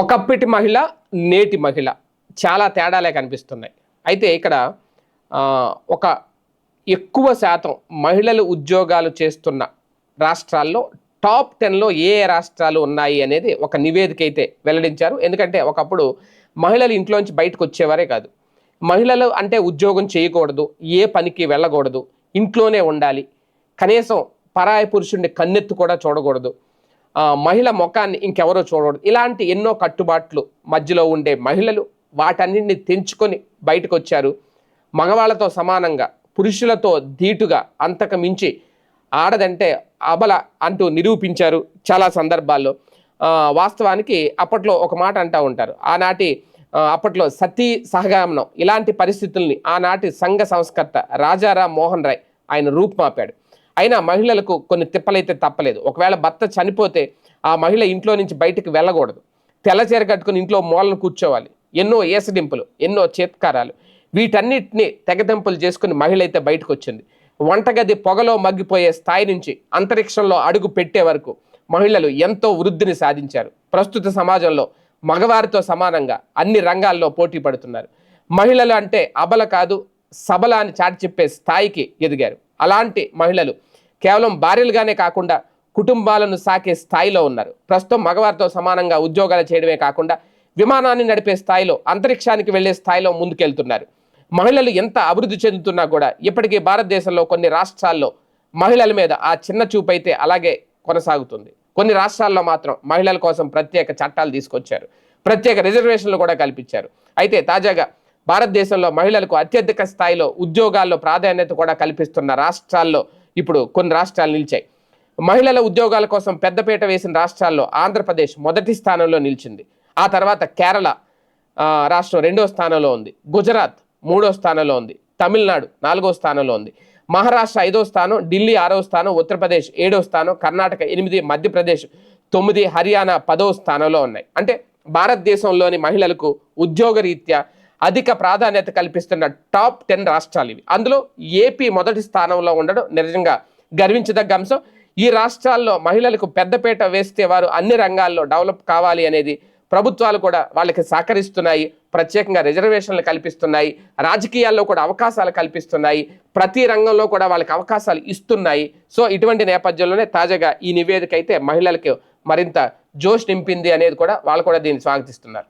ఒకప్పటి మహిళ నేటి మహిళ. చాలా తేడాలే కనిపిస్తున్నాయి. అయితే ఇక్కడ ఒక ఎక్కువ శాతం మహిళలు ఉద్యోగాలు చేస్తున్న రాష్ట్రాల్లో టాప్ టెన్లో ఏ ఏ రాష్ట్రాలు ఉన్నాయి అనేది ఒక నివేదిక అయితే వెల్లడించారు. ఎందుకంటే ఒకప్పుడు మహిళలు ఇంట్లోంచి బయటకు వచ్చేవారే కాదు. మహిళలు అంటే ఉద్యోగం చేయకూడదు ఏ పనికి వెళ్ళకూడదు ఇంట్లోనే ఉండాలి. కనీసం పరాయ పురుషుడిని కన్నెత్తు కూడా చూడకూడదు. మహిళ ముఖాన్ని ఇంకెవరో చూడకూడదు ఇలాంటి ఎన్నో కట్టుబాట్లు మధ్యలో ఉండే మహిళలు వాటన్నింటిని తెంచుకొని బయటకు వచ్చారు మగవాళ్ళతో సమానంగా పురుషులతో ధీటుగా అంతకు మించి ఆడదంటే అబల అంటూ నిరూపించారు చాలా సందర్భాల్లో. వాస్తవానికి అప్పట్లో ఒక మాట అంటూ ఉంటారు. ఆనాటి అప్పట్లో సతీ సహగమనం ఇలాంటి పరిస్థితుల్ని ఆనాటి సంఘ సంస్కర్త రాజారాం మోహన్ రాయ్ ఆయన రూపుమాపాడు. అయినా మహిళలకు కొన్ని తిప్పలైతే తప్పలేదు. ఒకవేళ భర్త చనిపోతే ఆ మహిళ ఇంట్లో నుంచి బయటికి వెళ్ళకూడదు. తెల్లచీర కట్టుకుని ఇంట్లో మూలను కూర్చోవాలి. ఎన్నో ఏసడింపులు ఎన్నో చేత్కారాలు. వీటన్నిటిని తెగదెంపులు చేసుకుని మహిళ అయితే బయటకు వచ్చింది వంటగది పొగలో మగ్గిపోయే స్థాయి నుంచి అంతరిక్షంలో అడుగు పెట్టే వరకు మహిళలు ఎంతో వృద్ధిని సాధించారు. ప్రస్తుత సమాజంలో మగవారితో సమానంగా అన్ని రంగాల్లో పోటీ పడుతున్నారు. మహిళలు అంటే అబల కాదు సబల అని చాటి చెప్పే స్థాయికి ఎదిగారు. అలాంటి మహిళలు కేవలం భార్యలుగానే కాకుండా కుటుంబాలను సాకే స్థాయిలో ఉన్నారు. ప్రస్తుతం మగవారితో సమానంగా ఉద్యోగాలు చేయడమే కాకుండా విమానాన్ని నడిపే స్థాయిలో అంతరిక్షానికి వెళ్ళే స్థాయిలో ముందుకెళ్తున్నారు. మహిళలు ఎంత అభివృద్ధి చెందుతున్నా కూడా ఇప్పటికీ భారతదేశంలో కొన్ని రాష్ట్రాల్లో మహిళల మీద ఆ చిన్న చూపు అయితే అలాగే కొనసాగుతుంది. కొన్ని రాష్ట్రాల్లో మాత్రం మహిళల కోసం ప్రత్యేక చట్టాలు తీసుకొచ్చారు. ప్రత్యేక రిజర్వేషన్లు కూడా కల్పించారు. అయితే తాజాగా భారతదేశంలో మహిళలకు అత్యధిక స్థాయిలో ఉద్యోగాల్లో ప్రాధాన్యత కూడా కల్పిస్తున్న రాష్ట్రాల్లో ఇప్పుడు కొన్ని రాష్ట్రాలు నిలిచాయి. మహిళల ఉద్యోగాల కోసం పెద్దపీట వేసిన రాష్ట్రాల్లో ఆంధ్రప్రదేశ్ మొదటి స్థానంలో నిలిచింది. ఆ తర్వాత కేరళ రాష్ట్రం రెండో స్థానంలో ఉంది. గుజరాత్ మూడో స్థానంలో ఉంది. తమిళనాడు నాలుగో స్థానంలో ఉంది. మహారాష్ట్ర ఐదో స్థానం ఢిల్లీ ఆరో స్థానం ఉత్తరప్రదేశ్ ఏడో స్థానం కర్ణాటక ఎనిమిది మధ్యప్రదేశ్ తొమ్మిది హర్యానా పదో స్థానంలో ఉన్నాయి. అంటే భారతదేశంలోని మహిళలకు ఉద్యోగరీత్యా అధిక ప్రాధాన్యత కల్పిస్తున్న టాప్ టెన్ రాష్ట్రాలు ఇవి. అందులో ఏపీ మొదటి స్థానంలో ఉండడం నిజంగా గర్వించదగ్గ అంశం. ఈ రాష్ట్రాల్లో మహిళలకు పెద్దపేట వేస్తే వారు అన్ని రంగాల్లో డెవలప్ కావాలి అనేది ప్రభుత్వాలు కూడా వాళ్ళకి సహకరిస్తున్నాయి. ప్రత్యేకంగా రిజర్వేషన్లు కల్పిస్తున్నాయి. రాజకీయాల్లో కూడా అవకాశాలు కల్పిస్తున్నాయి. ప్రతి రంగంలో కూడా వాళ్ళకి అవకాశాలు ఇస్తున్నాయి. సో ఇటువంటి నేపథ్యంలోనే తాజాగా ఈ నివేదిక అయితే మహిళలకు మరింత జోష్ నింపింది అనేది కూడా వాళ్ళు కూడా దీన్ని స్వాగతిస్తున్నారు.